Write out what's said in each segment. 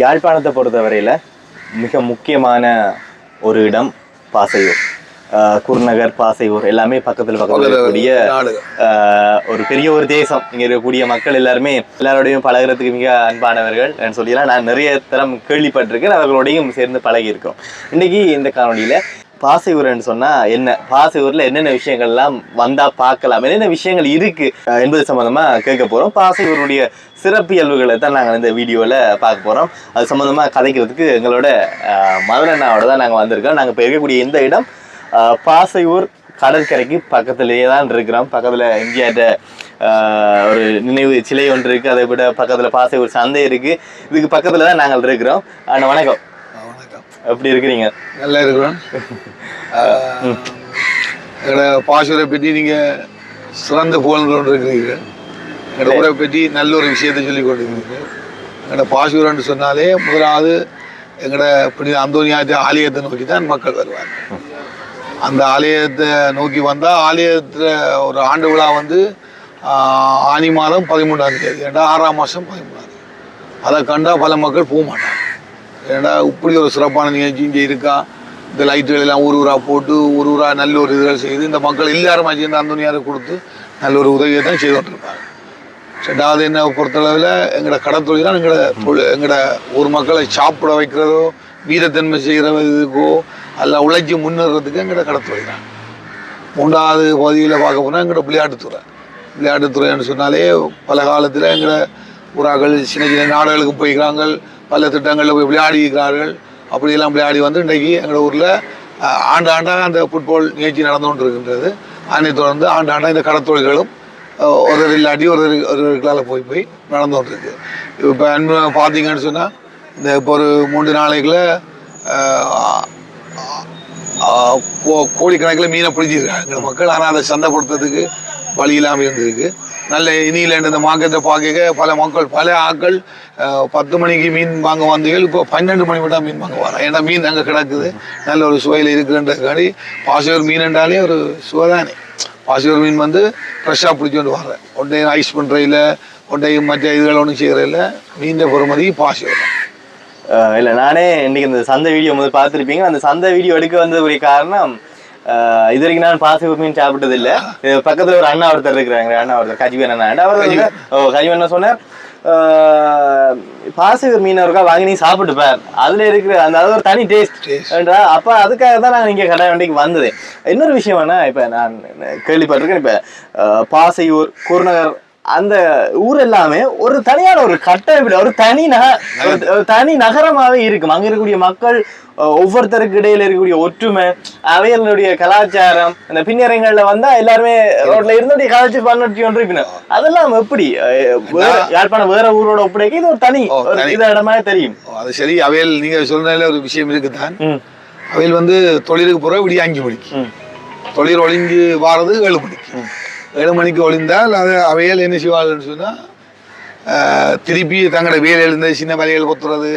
யாழ்ப்பாணத்தை பொறுத்தவரையில மிக முக்கியமான ஒரு இடம் பாசையூர். குருநகர் பாசையூர் எல்லாமே பக்கத்துல பக்கத்துல இருக்கக்கூடிய ஒரு பெரிய ஒரு தேசம். இங்க இருக்கக்கூடிய மக்கள் எல்லாருமே எல்லாரோடையும் பழகுறதுக்கு மிக அன்பானவர்கள் சொல்லிலாம் நான் நிறைய தரம் கேள்விப்பட்டிருக்கேன். அவர்களோடையும் சேர்ந்து பழகி இருக்கோம் இன்னைக்கு இந்த காணொலியில பாசையூர்னு சொன்னால் என்ன? பாசையூர்ல என்னென்ன விஷயங்கள்லாம் வந்தால் பார்க்கலாம். என்னென்ன விஷயங்கள் இருக்குது என்பது சம்மந்தமாக கேட்க போறோம். பாசையூருடைய சிறப்பியல்புகளை தான் நாங்கள் இந்த வீடியோவில் பார்க்க போகிறோம் அது சம்மந்தமாக கதைக்கிறதுக்கு எங்களோட மதுரண்ணாவோட தான் நாங்கள் வந்திருக்கோம் நாங்கள் இப்போ இருக்கக்கூடிய இந்த இடம் பாசையூர் கடற்கரைக்கு பக்கத்துலேயே தான் இருக்கிறோம். பக்கத்தில் எம்ஜிஆர்ட ஒரு நினைவு சிலை ஒன்று இருக்குது அதை விட பக்கத்தில் பாசையூர் சந்தை இருக்குது இதுக்கு பக்கத்தில் தான் நாங்கள் இருக்கிறோம். ஆனால் வணக்கம். எப்படி இருக்கிறீங்க? நல்லா இருக்கிறோம். எங்களோட பாசூரை பற்றி நீங்கள் சிறந்த புகழ்ந்து இருக்கிறீங்க எங்களோட ஊரை பற்றி நல்ல ஒரு விஷயத்தை சொல்லி கொண்டிருக்கிறீங்க எங்களோட பாசூரன்னு சொன்னாலே முதலாவது எங்களோட புனித அந்தோனியாத்த ஆலயத்தை நோக்கி தான் மக்கள் வருவாங்க அந்த ஆலயத்தை நோக்கி வந்தால் ஆலயத்தில் ஒரு ஆண்டு விழா வந்து ஆனி மாதம் பதிமூன்றாம் தேதி ஏண்டா ஆறாம் மாதம் பதிமூணாம் தேதி. அதை கண்டா பல மக்கள் போக மாட்டாங்க. ஏன்னா இப்படி ஒரு சிறப்பான நிகழ்ச்சி இங்கே இருக்கா? இந்த லைட்டுகள் எல்லாம் ஊர் ஊராக போட்டு ஊர் ஊராக நல்ல ஒரு இதுகள் செய்து இந்த மக்கள் எல்லாரும் சேர்ந்து அந்தோனியாரை கொடுத்து நல்ல ஒரு உதவியை தான் செய்து கொண்டிருப்பாங்க ரெண்டாவது என்ன பொறுத்தளவில் எங்களோட கடத்தொழில் தான் எங்களோட தொழில் எங்களோட ஊர் மக்களை சாப்பிட வைக்கிறதோ வீரத்தன்மை செய்கிற இதுக்கோ அல்ல உழைச்சி முன்னேறதுக்கு எங்களோட கடத்தொழில் தான். மூன்றாவது பகுதியில் பார்க்க போனால் எங்களோட விளையாட்டுத்துறை. விளையாட்டுத்துறைன்னு சொன்னாலே பல காலத்தில் எங்களோட புறாக்கள் சின்ன சின்ன நாடுகளுக்கு போய்க்கிறாங்க. பல திட்டங்களில் போய் விளையாடி இருக்கிறார்கள். அப்படியெல்லாம் விளையாடி வந்து இன்றைக்கி எங்கள் ஊரில் ஆண்டு ஆண்டாக அந்த ஃபுட்பால் நிகழ்ச்சி நடந்து கொண்டு இருக்கின்றது அதனை தொடர்ந்து ஆண்டு ஆண்டாக இந்த கடத்தொழில்களும் ஒரு இல்லாட்டி ஒரு ஒரு போய் போய் நடந்து கொண்டிருக்கு. இப்போ அன்பு பார்த்தீங்கன்னு சொன்னால் இந்த இப்போ ஒரு மூன்று நாளைக்குள்ள கோ- கோடிக்கணக்கில் மீனை பிடிச்சிருக்காங்க மக்கள். ஆனால் அதை சந்தைப்படுத்துறதுக்கு வழி இல்லாமல் இருந்திருக்கு. நல்ல இனியில் இந்த மார்க்கெட்டை பார்க்க பல மக்கள் பல ஆட்கள் பத்து மணிக்கு மீன் வாங்க வந்தீர்கள். இப்போ பன்னெண்டு மணி மட்டும் மீன் வாங்க வரோம் ஏன்னா மீன் அங்கே கிடக்குது. நல்ல ஒரு சுவையில் இருக்குன்றக்காடி பாசியூர் மீன் என்றாலே ஒரு சுவைதானே. பாசியூர் மீன் வந்து ஃப்ரெஷ்ஷாக பிடிச்சோண்டு வர்றேன் ஒன்றையும் ஐஸ் பண்ணுறையில் ஒன்றையும் மற்ற இதுகள் ஒன்றும் செய்கிறதில்ல மீன் பொறுமதி பாசியூர் தான். இல்லை நானே இன்னைக்கு இந்த சந்தை வீடியோ முதல் பார்த்துருப்பீங்க. அந்த சந்தை வீடியோ எடுக்க வந்ததுக்குரிய காரணம் இது வரைக்கும் நான் பாசி மீன் சாப்பிட்டது இல்ல இது பக்கத்துல ஒரு அண்ணா ஒருத்தர் இருக்கிறாங்க. அண்ணா ஒருத்தர் கஜிவன் அண்ணா. அவர் ஓ கஜிவன் என்ன சொன்னார்? பாசிவர் மீன் இருக்கா வாங்கி நீ சாப்பிட்டு பார் அதுல இருக்கிற அந்த அது ஒரு தனி டேஸ்ட். அப்ப அதுக்காக தான் நாங்க இங்க கடை வண்டிக்கு வந்தது. இன்னொரு விஷயம் என்ன இப்ப நான் கேள்விப்பட்டிருக்கேன். இப்ப பாசையூர் குருநகர் அந்த ஊர் எல்லாமே ஒரு தனியான ஒரு கட்டமைப்பு ஒரு தனி நக தனி நகரமாவே இருக்கும். அங்க இருக்கக்கூடிய மக்கள் ஒவ்வொருத்தருக்கு இடையில இருக்கக்கூடிய ஒற்றுமை அவைகளுடைய கலாச்சாரம் அந்த பின்னரங்கள்ல வந்தா எல்லாருமே ரோட்ல இருந்து கலாச்சார பண்ணி ஒன்று இருக்கணும் அதெல்லாம் எப்படி? யாழ்ப்பாணம் வேற ஊரோட ஒப்படைக்க இது ஒரு தனி. இது இடமா தெரியும். அது சரி. அவையில் நீங்கள் சொன்னதில் ஒரு விஷயம் இருக்குதான். அவையில் வந்து தொழிலுக்கு போகிற விடிய அஞ்சு மணிக்கு தொழில் ஒளிஞ்சு வாரது ஏழு மணிக்கு ஏழு மணிக்கு ஒளிந்தால் அது அவையால் என்ன செய்வாள்னு சொன்னால் திருப்பி தங்களோட வேலை எழுந்து சின்ன வலைகள் கொத்துறது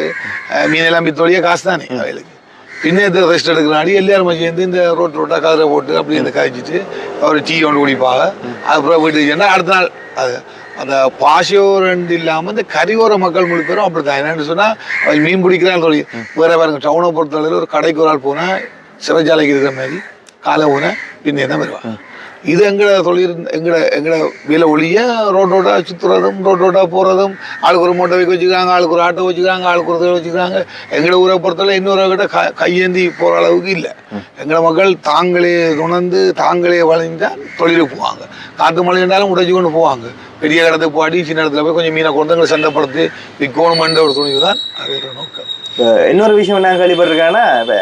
மீனெல்லாம் பித்தோடைய காசு தானே அவைகளுக்கு. பின்னே ரெஸ்ட் எடுக்கிறாடி எல்லாரும் சேர்ந்து இந்த ரோட் ரோட்டாக கதிரை போட்டு அப்படி இந்த காய்ச்சிட்டு அவர் டீ ஒன்று குடிப்பாங்க. அதுக்கப்புறம் வீட்டுக்கு சென்றால் அடுத்த நாள் அது அந்த பாசியோரண்டு இல்லாமல் இந்த கரியோர மக்கள் முழு பேரும் அப்படி தான் என்னன்னு சொன்னால் அவள் மீன் பிடிக்கிறான்னு சொல்லி வேற பாருங்க டவுனை பொறுத்தளவில் ஒரு கடைக்கு ஒரு ஆள் போனால் சிறைச்சாலைக்கு இருக்கிற மாதிரி காலை ஊன பின்னே தான் வருவாங்க இது எங்கட தொழில் எங்கட எங்கட வில ஒளிய ரோட் சுற்றுறதும் ரோட்டோட போகிறதும் ஆளுக்கு ஒரு மோட்டை வைக்க வச்சுக்கிறாங்க ஆளுக்கு ஒரு ஆட்டோ வச்சுக்கிறாங்க ஆளுக்கு ஒரு வச்சுக்கிறாங்க. எங்கட ஊரை பொறுத்தவரை இன்னொரு கிட்ட க கையேந்தி போகிற அளவுக்கு இல்லை. எங்கட மக்கள் தாங்களே துணந்து தாங்களே வளைஞ்சால் தொழிலுக்கு போவாங்க. காற்று மழை இருந்தாலும் உடைச்சு கொண்டு போவாங்க. பெரிய இடத்துக்கு போடி சின்ன இடத்துல போய் கொஞ்சம் மீனை கொண்டு எங்களை சந்தைப்படுத்தி விற்கணுமென்ற ஒரு துணிவு தான் அது நோக்கம். இன்னொரு விஷயம் என்ன கேள்விப்பட்டிருக்கேன்னா இப்போ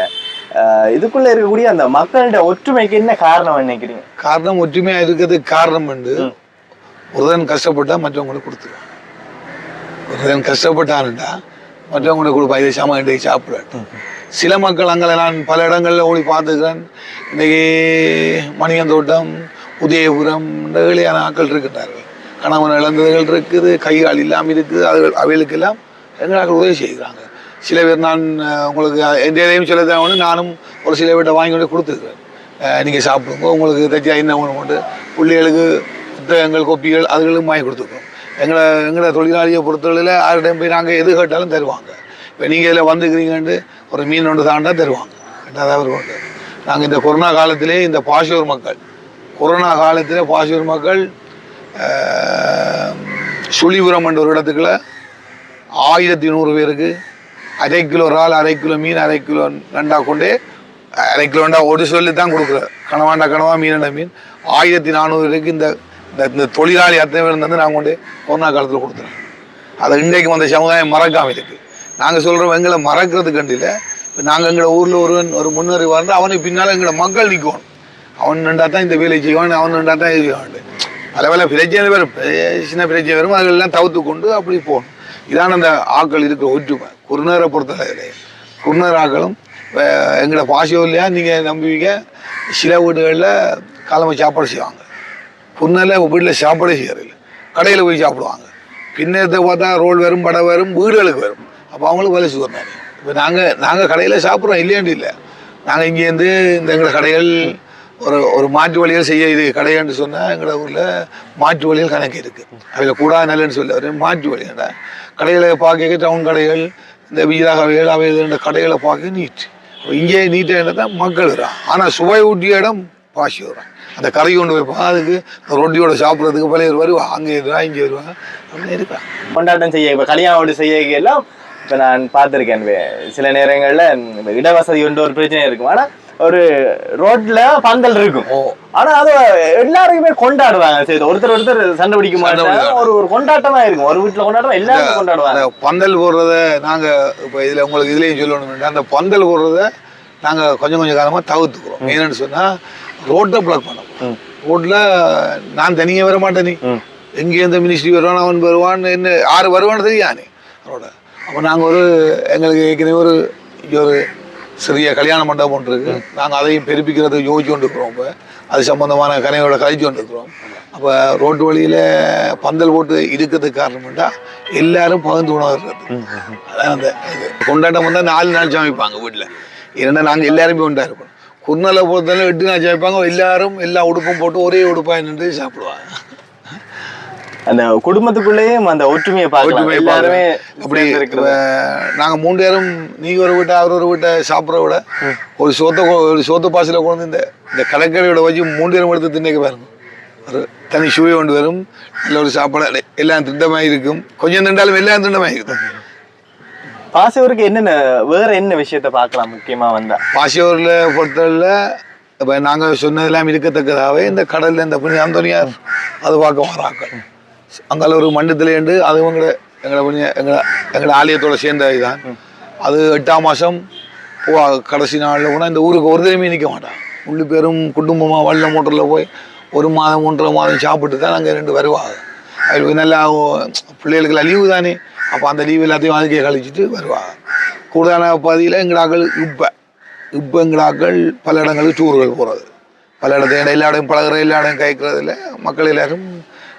இதுக்குள்ள இருக்கக்கூடிய அந்த மக்கள்கிட்ட ஒற்றுமைக்கு என்ன காரணம் நினைக்கிறீங்க? காரணம் ஒற்றுமையாக இருக்கிறதுக்கு காரணம் வந்து ஒருதன் கஷ்டப்பட்டா மற்றவங்களுக்கு கொடுத்துருவான். ஒருதன் கஷ்டப்பட்டான்டா மற்றவங்களுக்கு கொடுப்பா இதை சாமான் இன்றைக்கு சாப்பிடாட்டு சில மக்கள் அங்கே நான் பல இடங்களில் ஓடி பார்த்துக்கிறேன். இன்றைக்கி மணியந்தோட்டம் உதயபுரம் ஏழையான ஆட்கள் இருக்கின்றார்கள். கணவன் இழந்ததுகள் இருக்குது கைகால் இல்லாமல் இருக்குது. அதுகள் அவைகளுக்கெல்லாம் எங்களால் உதவி செய்கிறாங்க. சில பேர் நான் உங்களுக்கு எந்த இதையும் சொல்ல தேவைன்னு நானும் ஒரு சில வீட்டை வாங்கி கொண்டு கொடுத்துருக்கேன் நீங்கள் சாப்பிடுங்க. உங்களுக்கு தைச்சா என்ன ஒன்று கொண்டு பிள்ளைகளுக்கு புத்தகங்கள் கொப்பிகள் அதுகளும் வாங்கி கொடுத்துருக்கோம் எங்களை எங்களை தொழிலாளியை பொறுத்தவரையில் ஆறு போய் நாங்கள் எது கேட்டாலும் தருவாங்க. இப்போ நீங்கள் இதில் வந்துக்கிறீங்கன்ட்டு ஒரு மீன் ஒன்று தாண்டா தருவாங்க. ரெண்டாவது அவர் கொண்டு. நாங்கள் இந்த கொரோனா காலத்திலே இந்த பாஷூர் மக்கள் கொரோனா காலத்தில் பாஷூர் மக்கள் சுழிபுரம் என்ற ஒரு இடத்துக்குள்ள ஆயிரத்தி நூறு பேருக்கு அரை கிலோ இறால் அரை கிலோ மீன் அரை கிலோ நண்டா கொண்டு அரை கிலோண்டா ஒரு சொல்லி தான் கொடுக்குறேன் கனவாண்டா கனவா மீனண்டா மீன். ஆயிரத்தி நானூறு வரைக்கும் இந்த இந்த- இந்த தொழிலாளி அத்தனை பேர் வந்து நாங்கள் கொண்டு கொரோனா காலத்தில் கொடுத்துறோம் அதை இன்றைக்கு வந்த சமுதாயம் மறக்காமல் இருக்கு நாங்கள் சொல்கிறோம் எங்களை மறக்கிறது இல்லை இப்போ நாங்கள் எங்களோட ஊரில் ஒருவன் ஒரு முன்னேறி வாழ்ந்து அவனுக்கு பின்னால் எங்களோட மக்கள் நிற்கணும் அவன் நின்றா தான் இந்த வேலையை செய்வான் அவன் நின்றா தான் இது செய்வான். பல பல பிரச்சனை வரும். சின்ன பிரச்சனை வரும் அதெல்லாம் தவிர்த்து கொண்டு அப்படி போகணும். இதான அந்த ஆக்கள் இருக்கிற ஒற்றுமை குருநரை பொறுத்தவரை. குருநர் ஆக்களும் எங்களோட பாஷையோ இல்லையா நீங்கள் நம்புவீங்க. சில வீடுகளில் காலமாக சாப்பாடு செய்வாங்க. புண்ணல வீட்டில் சாப்பாடே செய்யறதில்ல. கடையில் போய் சாப்பிடுவாங்க. பின்னத்தை பார்த்தா ரோல் வரும் படம் வரும் வீடுகளுக்கு வரும். அப்போ அவங்களுக்கு வேலை வரணும் இப்போ நாங்கள் நாங்கள் கடையில் சாப்பிட்றோம் இல்லையாண்டு இல்லை. நாங்கள் இங்கேருந்து இந்த எங்களை கடைகள் ஒரு ஒரு மாற்று வழிகள் செய்ய இது கடையாண்டு சொன்னால் எங்களோட ஊரில் மாற்று வழிகள் கணக்கு இருக்குது அதில் கூடா நல்லன்னு சொல்ல ஒரு மாற்று வழிகள் கடைகளை பார்க்க டவுன் கடைகள் இந்த வீராகவைகள் அவை இந்த கடைகளை பார்க்க நீட் இங்கே நீட்டாக தான் மக்கள் வரும் ஆனால் சுவை ஊட்டிய இடம் பாசி வரும் அந்த கரை கொண்டு போய் பார்த்துக்கு ரொட்டியோட சாப்பிட்றதுக்கு பழைய வருவா அங்கே இருவா இங்கே வருவா அப்படின்னு இருக்கான் கொண்டாட்டம் செய்ய இப்போ கல்யாணம் செய்ய எல்லாம் இப்போ நான் பார்த்துருக்கேன் சில நேரங்களில் இடவசதி ஒன்று ஒரு பிரச்சனை இருக்கும். ஆனால் ஒரு ரோட்ல பந்தல் இருக்கும். ஆனா அது எல்லாருக்குமே கொண்டாடுவாங்க சரி ஒருத்தர் ஒருத்தர் சண்டை பிடிக்க மாட்டாங்க. ஒரு ஒரு கொண்டாட்டமா இருக்கும். ஒரு வீட்டுல கொண்டாட்டம் எல்லாருமே கொண்டாடுவாங்க. பந்தல் போடுறத நாங்கள் இப்போ இதில் உங்களுக்கு இதுலேயும் சொல்லணும். அந்த பந்தல் போடுறத நாங்கள் கொஞ்சம் கொஞ்சம் காலமாக தவிர்த்துக்கிறோம். என்னன்னு சொன்னால் ரோட்டை பிளாக் பண்ணோம் ரோட்டில் நான் தனியாக வர மாட்டேன். எங்கே இந்த மினிஸ்ட்ரி வருவான் அவன் வருவான் என்ன யார் வருவான்னு தெரியானே ரோட அப்போ நாங்கள் ஒரு எங்களுக்கு ஏற்கனவே ஒரு ஒரு சிறிய கல்யாண மண்டபம் ஒன்று இருக்கு. நாங்கள் அதையும் பெருப்பிக்கிறதுக்கு யோசிச்சு கொண்டு இருக்கிறோம் இப்போ. அது சம்பந்தமான கனையோட கழிச்சு கொண்டு இருக்கிறோம் அப்போ ரோட்டு வழியில் பந்தல் போட்டு இருக்கிறதுக்கு காரணம்டா எல்லாரும் பகிர்ந்து உணவு இருக்கிறது. அதான் அந்த இது. கொண்டாட்டம் வந்தால் நாலு நாள் சமைப்பாங்க வீட்டில் இரண்டா நாங்கள் எல்லாருமே ஒன்றா இருப்போம். குன்னலை பொறுத்தவரை எட்டு நாள் சமைப்பாங்க. எல்லாரும் எல்லா உடுப்பும் போட்டு ஒரே உடுப்பாக நின்று சாப்பிடுவாங்க. அந்த குடும்பத்துக்குள்ளேயும் அந்த ஒற்றுமையை பார்க்கலாம். எல்லாருமே அப்படி. நாங்கள் மூணு பேரும் நீங்க ஒரு வீட்டை அவர் ஒரு வீட்டை சாப்பிட்ற விட ஒரு சோத்தை ஒரு சோத்து பாசில கொண்டு இந்த இந்த கடற்கரையோட வச்சு மூணு பேரும் எடுத்து தின்னைக்கு பாருங்க. ஒரு தனி சுவை கொண்டு வரும். நல்ல ஒரு சாப்பாடு. எல்லாம் திண்டமாக இருக்கும். கொஞ்சம் திண்டாலும் எல்லாம் திண்டமாக இருக்கும். பாசவருக்கு என்னென்ன வேற என்ன விஷயத்த பார்க்கலாம் முக்கியமா வந்தா? பாசியூரில் பொறுத்தவரையில் இப்போ நாங்கள் சொன்னதெல்லாம் இருக்கத்தக்கதாகவே இந்த கடலில் இந்த புனித அந்தோனியார் அது பார்க்க வராக்கள் அங்கே ஒரு மண்டத்திலேண்டு அது எங்களை எங்களை எங்களை எங்களை ஆலயத்தோட சேர்ந்த இதுதான். அது எட்டாம் மாதம் போவா கடைசி நாளில் கூட இந்த ஊருக்கு ஒரு தடவை நிற்க மாட்டான் முள்ளு பேரும் குடும்பமாக வள்ள மோட்டரில் போய் ஒரு மாதம் ஒன்றரை மாதம் சாப்பிட்டு தான் நாங்கள் ரெண்டு வருவாங்க அவங்களுக்கு நல்லா பிள்ளைகளுக்கு லீவு தானே. அப்போ அந்த லீவு எல்லாத்தையும் அதுக்கே கழிச்சிட்டு வருவாங்க கூடுதலான பகுதியில் எங்களாக்கள் இப்போ இப்போ எங்களாக்கள் பல இடங்களுக்கு டூர்கள் போகிறது பல இடத்துல எல்லா இடம் பழகுற எல்லா இடம் கேட்கறதில்ல மக்கள் எல்லாரும்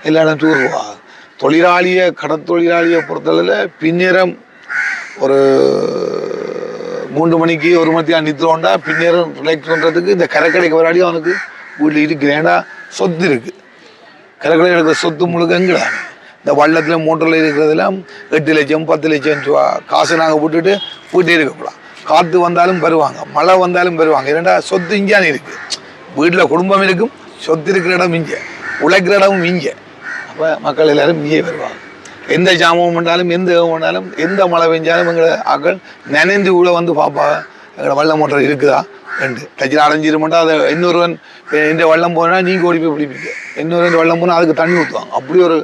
எல்லா இடம் டூர் போவாங்க தொழிலாளியை கடற்தொழிலாளியை பொறுத்தளவில் பின்னேரம் ஒரு மூன்று மணிக்கு ஒரு மணிக்கு நிறுத்தோண்டா பின்னேரம் ரிலாக்ஸ் பண்ணுறதுக்கு இந்த கரைக்கடைக்கு வராடி அவனுக்கு வீட்டில் இருக்கிறேன்டா சொத்து இருக்குது கடற்கரை இருக்கிற சொத்து முழுக்க இந்த வள்ளத்தில் மோட்டரில் இருக்கிறதெல்லாம் எட்டு லட்சம் பத்து லட்சம் ரூபா. காசு நாங்கள் விட்டுட்டு வீட்டே இருக்கக்கூடாது காற்று வந்தாலும் வருவாங்க மழை வந்தாலும் வருவாங்க இரண்டா சொத்து இங்கே இருக்குது வீட்டில் குடும்பம் இருக்கும் சொத்து இருக்கிற இடம் இங்கே உழைக்கிற இடமும் இங்கே. அப்போ மக்கள் எல்லாரும் இங்கே வருவாங்க. எந்த ஜாமம் பண்ணாலும் எந்த பண்ணாலும் எந்த மழை பெஞ்சாலும் எங்களை ஆக்கள் நினைந்து கூட வந்து பார்ப்பாங்க. எங்களோட வள்ளம் மோட்டர் இருக்குதா? ரெண்டு. டச்சில் மட்டும் அதை இன்னொருவன் இந்த வள்ளம் போனால் நீங்கள் ஓடி போய் பிடிப்பீங்க. இன்னொரு வெள்ளம் போனால் அதுக்கு தண்ணி ஊற்றுவாங்க அப்படி ஒரு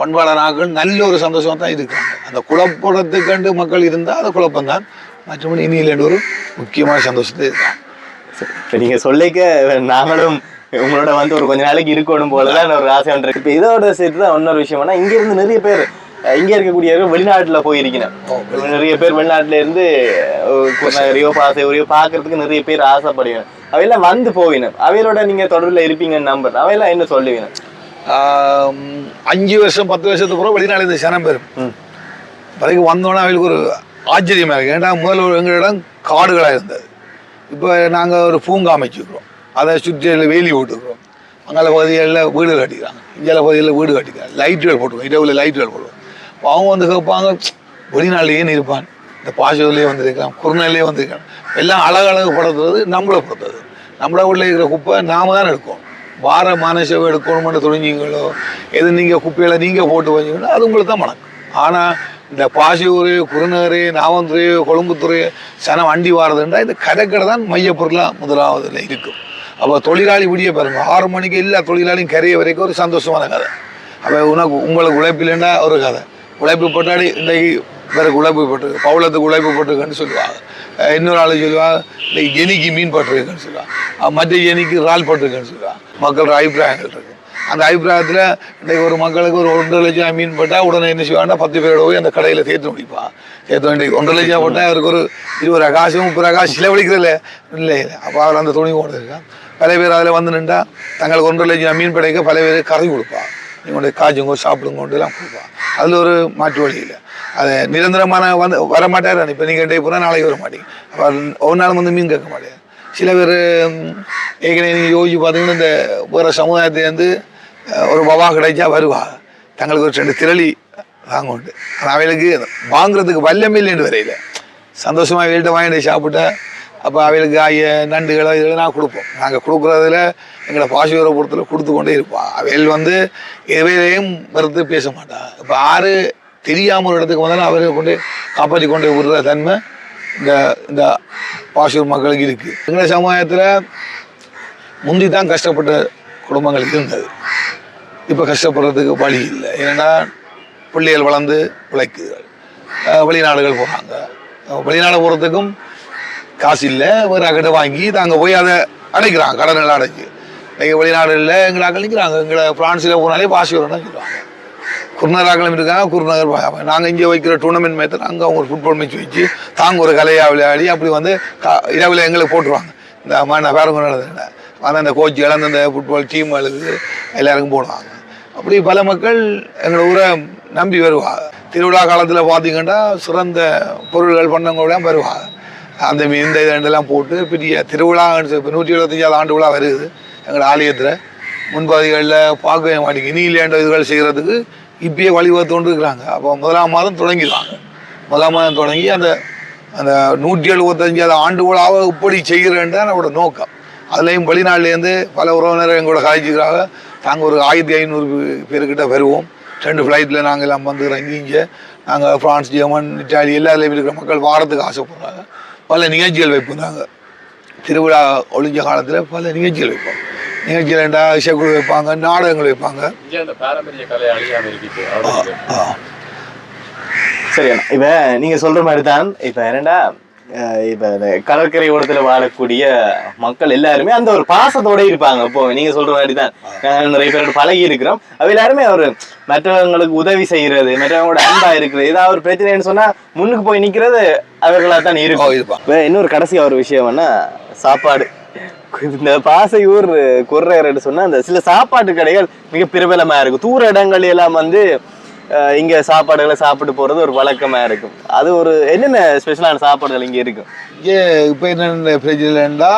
பண்பாளர் ஆக்கள் நல்ல ஒரு சந்தோஷம் தான் இருக்காங்க. அந்த குழப்பத்தை கண்டு மக்கள் இருந்தால் அது குழப்பம்தான். மற்றபடி மற்றபடி இனியில் ஒரு முக்கியமான சந்தோஷத்தை இருக்காங்க நீங்கள் சொல்லிக்க நாங்களும் உங்களோட வந்து ஒரு கொஞ்ச நாளைக்கு இருக்கணும் போலதான் ஒரு ஆசை ஒன்று இப்ப இதோட சேர்த்து தான் இன்னொரு விஷயம்னா இங்க இருந்து நிறைய பேர் இங்க இருக்கக்கூடியவர்கள் வெளிநாட்டுல போயிருக்கணும். நிறைய பேர் வெளிநாட்டுல இருந்து ரியோ பாசையோ பாக்குறதுக்கு நிறைய பேர் ஆசைப்படுவீங்க அவையெல்லாம் வந்து போவினோம். அவையோட நீங்க தொடர்புல இருப்பீங்கன்னு நம்பர் அவையெல்லாம் என்ன சொல்லுவீங்க? அஞ்சு வருஷம் பத்து வருஷத்துக்கு பிறகு வெளிநாடு இந்த சனம் பெறும் ம். வரைக்கும் வந்தோன்னே அவங்களுக்கு ஒரு ஆச்சரியமாக இருக்கு. ஏன்னா முதல்ல ஒரு எங்களிடம் காடுகளாக இருந்தது. இப்போ நாங்கள் ஒரு பூங்கா அமைச்சிருக்கிறோம். அதை சுற்றி வேலி போட்டுக்கிறோம். அங்கால பகுதிகளில் வீடு கட்டிக்கிறாங்க. இங்கே பகுதிகளில் வீடு கட்டிக்கிறாங்க. லைட்டுகள் போட்டுருவோம் இரவில் லைட்டுகள் போடுவோம். அவங்க வந்து கேட்பாங்க வெளிநாட்டில் இருப்பான்? இந்த பாசூர்லேயே வந்திருக்கலாம் குறுநெல்லையே வந்திருக்கலாம். எல்லாம் அழகழகு படுத்துறது நம்மளை பொறுத்தது. நம்மள உள்ள இருக்கிற குப்பை நாம தான் எடுக்கும் வார மானசேவை எடுக்கணும்னு துணிஞ்சிங்களோ எது நீங்கள் குப்பையெல்லாம் நீங்கள் போட்டு வந்தீங்களோ அது உங்களுக்கு தான் மணக்கும் ஆனால் இந்த பாசியூர் குருநகர் நாவந்துறை கொழும்புத்துறை சன வண்டி வாரதுன்றா இந்த கடைக்கடை தான் மையப்பொருளாக முதலாவதுல இருக்கும் அப்போ தொழிலாளி விடிய பாருங்க. ஆறு மணிக்கு எல்லா தொழிலாளியும் கரைய வரைக்கும் ஒரு சந்தோஷமான கதை. அப்போ உனக்கு உங்களுக்கு உழைப்பு இல்லைன்னா ஒரு கதை. உழைப்பு போட்டாடி இன்றைக்கு பிறகு உழைப்பு போட்டு பவுளத்துக்கு உழைப்பு போட்டிருக்குன்னு சொல்லுவாங்க. இன்னொரு ஆள் சொல்லுவாங்க இன்னைக்கு ஜெனிக்கு மீன் போட்டிருக்கேன்னு சொல்லுவாங்க. மற்ற ஜெனிக்கு இறால் போட்டிருக்கேன்னு சொல்லுவாங்க. மக்களோட அபிப்பிராயங்கள் இருக்குது அந்த அபிப்பிராயத்தில் இன்றைக்கு ஒரு மக்களுக்கு ஒரு ஒன்றரை லட்சம் மீன் போட்டால் உடனே என்ன செய்வாங்கன்னா பத்து பேரோட போய் அந்த கடையில் சேர்த்து முடிப்பா சேர்த்து இன்றைக்கு ஒன்றரை லட்சம் போட்டால் அவருக்கு ஒரு இருபது காசு முப்பது காசு செலவழிக்கிறதில்ல இல்லை. இல்லை அப்போ அவர் அந்த துணி ஓடுறதுக்கான் பல பேர் அதில் வந்து நின்றா தங்களுக்கு ஒன்றரை லட்சம் மீன் படைக்க பல பேர் கறி கொடுப்பா. நீங்களுடைய காய்ச்சுங்கோ சாப்பிடுங்கோண்டு எல்லாம் கொடுப்பா. அதில் ஒரு மாற்று வழி இல்லை. அது நிரந்தரமான வந்து வர மாட்டார். இப்போ நீங்கள் டே போனால் நாளைக்கு வர மாட்டீங்க. அப்போ ஒரு நாளும் வந்து மீன் கேட்க மாட்டேன். சில பேர் ஏற்கனவே நீங்கள் யோசிச்சு பார்த்தீங்கன்னா இந்த வேறு சமுதாயத்துலேருந்து ஒரு பவா கிடைச்சா வருவா. தங்களுக்கு ஒரு ரெண்டு திரளி வாங்குண்டு ஆனால் அவைகளுக்கு வாங்குறதுக்கு வல்லமே இல்லைன்னு வரையில. சந்தோஷமாக வீட்டை வாங்கிட்டு சாப்பிட்டா அப்போ அவைகளுக்கு ஆகிய நண்டுகளை இதெல்லாம் நான் கொடுப்போம். நாங்கள் கொடுக்குறதுல எங்களை பாசிவரை பொறுத்தில் கொடுத்து கொண்டே இருப்போம் அவைகள் வந்து எவையிலையும் மறுத்து பேச மாட்டாள் இப்போ ஆறு தெரியாமல் ஒரு இடத்துக்கு வந்தாலும் அவரை கொண்டு காப்பாற்றி கொண்டு விடுற தன்மை இந்த இந்த பாசூர் மக்களுக்கு இருக்குது எங்கள் சமுதாயத்தில் முந்தி தான் கஷ்டப்பட்ட குடும்பங்களுக்கு இருந்தது. இப்போ கஷ்டப்படுறதுக்கு வழி இல்லை. ஏன்னா பிள்ளைகள் வளர்ந்து உழைக்குதுகள் வெளிநாடுகள் போகிறாங்க வெளிநாடு போகிறதுக்கும் காசு இல்லை ஒரு அக்கிட்ட வாங்கி தாங்க போய் அதை அடைக்கிறாங்க கடனில் அடைச்சி இன்றைக்கி வெளிநாடுகளில் எங்களை அழிக்கிறாங்க எங்களை பிரான்சில் போனாலே பாசி வரணும்னு சொல்லுவாங்க குருநகராக்களும் இருக்காங்க குருநகர் நாங்கள் இங்கே வைக்கிற டூர்னமெண்ட் மேத்தர் அங்கே அவங்க ஒரு ஃபுட்பால் மேட்ச் வச்சு தாங்க ஒரு கலையாக விளையாடி அப்படி வந்து கா- இரவில் எங்களுக்கு போட்டுருவாங்க. இந்த மண்ண பேரங்க வந்து அந்த கோச் இழந்த அந்த ஃபுட்பால் டீம்களுக்கு எல்லாருக்கும் போடுவாங்க. அப்படி பல மக்கள் எங்களை ஊரை நம்பி வருவாங்க. திருவிழா காலத்தில் பார்த்தீங்கன்னா சிறந்த பொருள்கள் பண்ணவங்கள வருவாங்க. அந்த மீ- இந்த இதெல்லாம் போட்டு பெரிய திருவிழா இப்போ நூற்றி எழுபத்தஞ்சாவது ஆண்டு விழா வருது. எங்களோட ஆலயத்தில். முன்பகுதிகளில் பார்க்கவே மாட்டேங்க இனி இல்லையாண்ட இதுகள் செய்கிறதுக்கு இப்பயே வழிவகுத்து கொண்டு இருக்கிறாங்க அப்போ முதலாம் மாதம் தொடங்கிடுவாங்க. முதலாம் மாதம் தொடங்கி அந்த அந்த நூற்றி எழுபத்தஞ்சாவது ஆண்டு விழாவை இப்படி செய்கிறேன்தான் நம்மளோட நோக்கம். அதுலேயும் வெளிநாட்டிலேருந்து பல உறவினர் எங்களோட காய்ச்சிக்கிறாங்க நாங்கள் ஒரு ஆயிரத்தி ஐநூறு பேர்கிட்ட வருவோம். ரெண்டு ஃப்ளைட்டில் நாங்கள் எல்லாம் வந்து இறங்கி இங்கே. நாங்கள் ஃப்ரான்ஸ் ஜெர்மன் இட்டாலி எல்லா இருக்கிற மக்கள் வாரத்துக்கு ஆசைப்படுறாங்க. பல நிகழ்ச்சிகள் வைப்போம் நாங்கள் திருவிழா ஒளிஞ்ச காலத்தில் பல நிகழ்ச்சிகள் வைப்போம் நிகழ்ச்சிகள் ரெண்டா இசைக்குழு வைப்பாங்க நாடகங்கள் வைப்பாங்க. இங்கே அந்த பாரம்பரிய கலை அழியாம இருக்குது அவ்வளவு ஆ. சரி அண்ணா இப்ப நீங்க சொல்ற மாதிரி தான் இப்ப இந்த கடற்கரை ஓரத்துல வாழக்கூடிய மக்கள் எல்லாருமே அந்த ஒரு பாசத்தோட இருப்பாங்க. இப்போ நீங்க சொல்ற மாதிரி தான் நிறைய பேரோட பழகி இருக்கிறோம். அவ எல்லாருமே ஒரு மற்றவங்களுக்கு உதவி செய்யறது மற்றவங்களோட அன்பா இருக்கிறது ஏதாவது ஒரு பிரச்சனைன்னு சொன்னா முன்னுக்கு போய் நிக்கிறது அவர்களா தான் இருக்கும் இன்னொரு கடைசியா ஒரு விஷயம்னா சாப்பாடு. இந்த பாசையூர் குர்ரையர்னு சொன்னா அந்த சில சாப்பாட்டு கடைகள் மிக பிரபலமா இருக்கும். தூர இடங்கள் எல்லாம் வந்து இங்க சாப்பாடுகளை சாப்பிட்டு போறது ஒரு வழக்கமா இருக்கும். அது ஒரு என்னென்ன ஸ்பெஷலான சாப்பாடுகள் இங்க இருக்கும்? இங்கே இப்போ என்னென்ன ஃப்ரிட்ஜில்ண்டா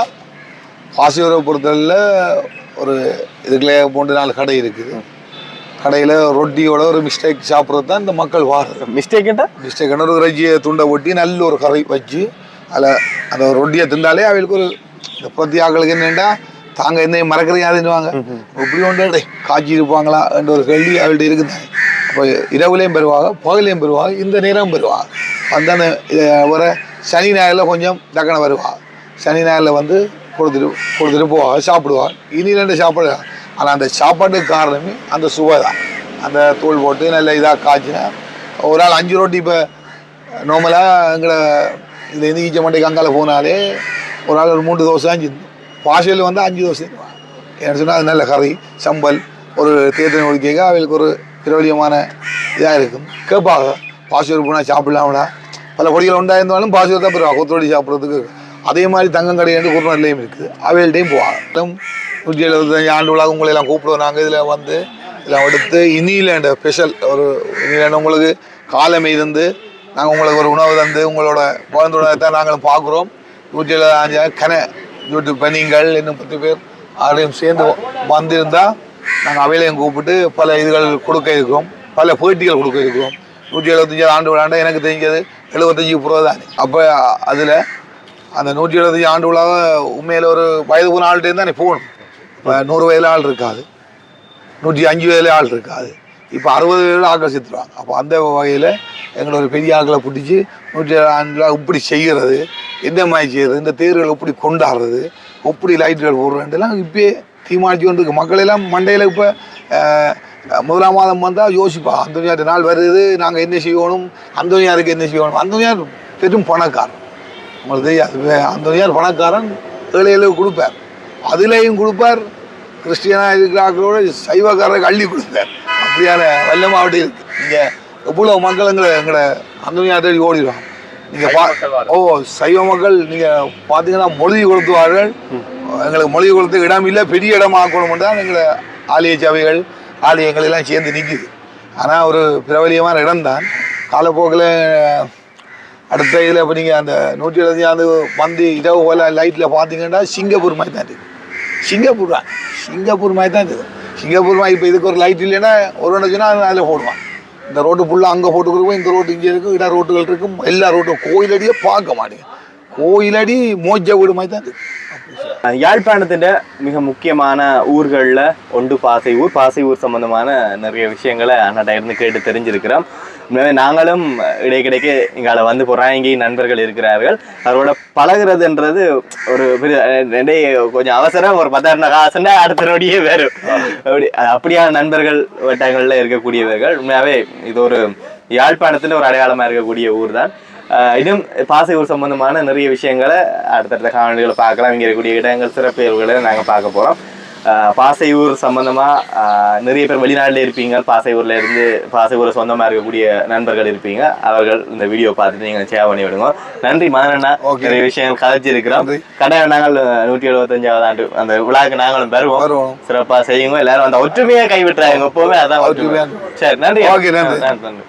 பாசிவரை பொறுத்தவரையில் ஒரு இதுக்குள்ளே மூன்று நாலு கடை இருக்குது. கடையில் ரொட்டியோட ஒரு மிஸ்டேக் சாப்பிட்றது தான் இந்த மக்கள் வாடுறது மிஸ்டேக்கிட்ட மிஸ்டேக்கான ஒரு இறைச்சியை துண்டை ஒட்டி நல்ல ஒரு கறி வச்சு அதில் அந்த ரொட்டியை திண்டாலே அவங்களுக்கு ஒரு இந்த பிரத்தியாக்களுக்கு என்னென்னா தாங்க என்ன மறக்கிறீங்க இப்படி ஒன்று காய்ச்சி இருப்பாங்களா? என்ற ஒரு கேள்வி அவள்கிட்ட இருக்குது அப்போ இரவுலேயும் பெறுவாங்க பகலையும் பெறுவாங்க இந்த நேரம் பெறுவாங்க. வந்து இதை வர சனி ஞாயிறில் கொஞ்சம் டக்குன வருவாங்க. சனி ஞாயிறில் வந்து கொடுத்துட்டு கொடுத்துட்டு போவாங்க சாப்பிடுவாங்க. இனி ரெண்டு சாப்பிடுவாங்க ஆனால் அந்த சாப்பாட்டுக்கு காரணமே அந்த சுவை தான். அந்த தூள் போட்டு நல்ல இதாக காய்ச்சினா ஒரு ஆள் அஞ்சு ரோட்டி இப்போ நார்மலாக எங்களை இந்த இந்து ஈச்ச மண்டைக்கு அங்கால போனாலே ஒரு ஆள் ஒரு மூன்று தோசை அஞ்சு பாஷையில் வந்து அஞ்சு தோசை தருவாங்க ஏன்னு சொன்னால் அது நல்ல கறி சம்பல் ஒரு தேர்தல் ஒழிக்க அவங்களுக்கு ஒரு பிரபலியமான இதாக இருக்கும். கேட்பாங்க. பாசியூர் போனால் சாப்பிடலாம்டா பல கொடிகள் உண்டாயிருந்தாலும் பாசியூர் தான் பெறுவாங்க. கொத்தோடி சாப்பிட்றதுக்கு. அதே மாதிரி தங்கம் கடையாண்டு குருநர்லையும் இருக்குது. அவைகள்டையும் போவாங்க. நூற்றி எழுபத்தஞ்சு ஆண்டு விழா உங்களை எல்லாம் கூப்பிடுவோம். நாங்கள் இதில் வந்து இதெல்லாம் எடுத்து இனியிலேண்ட ஸ்பெஷல் ஒரு இனியிலேண்ட உங்களுக்கு காலம் இருந்து நாங்கள் உங்களுக்கு ஒரு உணவு தந்து உங்களோட குழந்தை தான் நாங்களும் பார்க்குறோம். நூற்றி எழுபத்தஞ்சு கன யூடியூப் பணிகள் இன்னும் பத்து பேர் அவரையும் சேர்ந்து வந்திருந்தால் நாங்கள் அவையிலையும் கூப்பிட்டு பல இதுகள் கொடுக்க இருக்கோம் பல போட்டிகள் கொடுக்க இருக்கிறோம். நூற்றி எழுபத்தஞ்சி ஆண்டு விழாண்ட எனக்கு தெரிஞ்சது எழுபத்தஞ்சி பிறகு தான் அப்போ அதில் அந்த நூற்றி எழுபத்தஞ்சு ஆண்டு விழாவை உண்மையில் ஒரு வயது போன ஆள்கிட்டே தானே போகணும். இப்போ நூறு வயதில் ஆள் இருக்காது. நூற்றி அஞ்சு வயதில் ஆள் இருக்காது. இப்போ அறுபது வயதில் ஆக்கர்ஷித்துருவாங்க அப்போ அந்த வகையில் எங்களை ஒரு பெரிய ஆக்களை பிடிச்சி நூற்றி ஆண்டில் இப்படி செய்கிறது எந்த மாதிரி செய்கிறது இந்த தேர்வுகள் எப்படி கொண்டாடுறது எப்படி லைட்டுகள் போடுறதுலாம் இப்போயே தீர்மானிச்சு கொண்டு இருக்கு மக்கள் எல்லாம் மண்டையில் இப்போ முதலாம் மாதம் வந்தால் யோசிப்பா அந்தோனியார் நாள் வருது நாங்கள் என்ன செய்யணும் அந்தோனியாருக்கு என்ன செய்யணும். அந்தோனியார் பெரும் பணக்காரன். உங்களுக்கு தெரியாது. அந்தோனியார் பணக்காரன் ஏழைகளுக்கு கொடுப்பார். அதுலேயும் கொடுப்பார் கிறிஸ்டியனாக இருக்கிறார்களோட சைவக்காரருக்கு அள்ளி கொடுப்பார். அப்படியான வல்ல மாவட்டம் இருக்கு. இங்கே எவ்வளோ மக்கள் எங்களை எங்களை அந்தோனியார் தேடி ஓடிடுவாங்க. நீங்கள் பா. ஓ சைவ மக்கள் நீங்கள் பார்த்தீங்கன்னா மொழி கொடுத்துவார்கள் எங்களுக்கு மொழிகை குளத்துக்கு இடம் இல்லை பெரிய இடமாக ஆக்கணும் தான் எங்களை ஆலய சபைகள் ஆலயங்கள் எல்லாம் சேர்ந்து நிற்குது ஆனால் ஒரு பிரபலியமான இடம் தான் காலப்போக்கில் அடுத்த இதில் இப்போ நீங்கள் அந்த நூற்றி எழுபத்தி வந்து இரவு போல் லைட்டில் பார்த்தீங்கன்னா சிங்கப்பூர் மாதிரி தான் இருக்குது. சிங்கப்பூர் தான். சிங்கப்பூர் மாதிரி தான் இருக்குது. சிங்கப்பூர் மாதிரி இப்போ இதுக்கு ஒரு லைட் இல்லைன்னா ஒரு ஒன்று சொன்னால் அதில் போடுவான். இந்த ரோட்டு ஃபுல்லாக அங்கே போட்டு இந்த ரோட்டு இங்கே இருக்கும் இட ரோட்டுகள் இருக்கும். எல்லா ரோட்டும் கோயிலடியே பார்க்க மாட்டேங்க கோயிலடி மோஜ வீடு மாதிரி தான் இருக்குது. யாழ்ப்பாணத்தின் மிக முக்கியமான ஊர்களில் ஒன்று பாசை ஊர் பாசை ஊர் சம்பந்தமான நிறைய விஷயங்களை அண்ணாட்ட இருந்து கேட்டு தெரிஞ்சிருக்கிறோம். நாங்களும் இடைக்கிடைக்க இங்கால வந்து போகிறோம் இங்கேயும் நண்பர்கள் இருக்கிறார்கள். அவரோட பழகுறதுன்றது ஒரு பெரிய ரெண்டே கொஞ்சம் அவசரம். ஒரு பத்தாயிரம் காசுன்னா அடுத்த நொடியே வேறு அப்படி அப்படியான நண்பர்கள் வட்டங்களில் இருக்கக்கூடியவர்கள். உண்மையாகவே இது ஒரு யாழ்ப்பாணத்தில் ஒரு அடையாளமாக இருக்கக்கூடிய ஊர் தான் இன்னும் பாசை ஊர் சம்பந்தமான நிறைய விஷயங்களை அடுத்தடுத்த காணொலிகளை பார்க்கலாம். இங்கே இருக்கக்கூடிய இடங்கள் சிறப்பியல்களை நாங்கள் பார்க்க போகிறோம் பாசை ஊர் சம்பந்தமாக நிறைய பேர் வெளிநாட்டில் இருப்பீங்க. பாசை ஊர்ல இருந்து பாசை ஊரில் சொந்தமாக இருக்கக்கூடிய நண்பர்கள் இருப்பீங்க. அவர்கள் இந்த வீடியோ பார்த்துட்டு நீங்கள் ஷேர் பண்ணி விடுங்க. நன்றி Okay. நிறைய விஷயங்கள் கதைச்சிருக்கிறோம். கட்டாயம் நாங்கள் நூற்றி எழுபத்தஞ்சாவது ஆண்டு அந்த விழாக்கு நாங்களும் வருவோம். சிறப்பாக செய்யுங்க. எல்லாரும் அந்த ஒற்றுமையை கைவிட்டுறாங்க. எப்பவுமே அதான் ஒற்றுமை. ஒற்றுமையா. சரி நன்றி. நன்றி.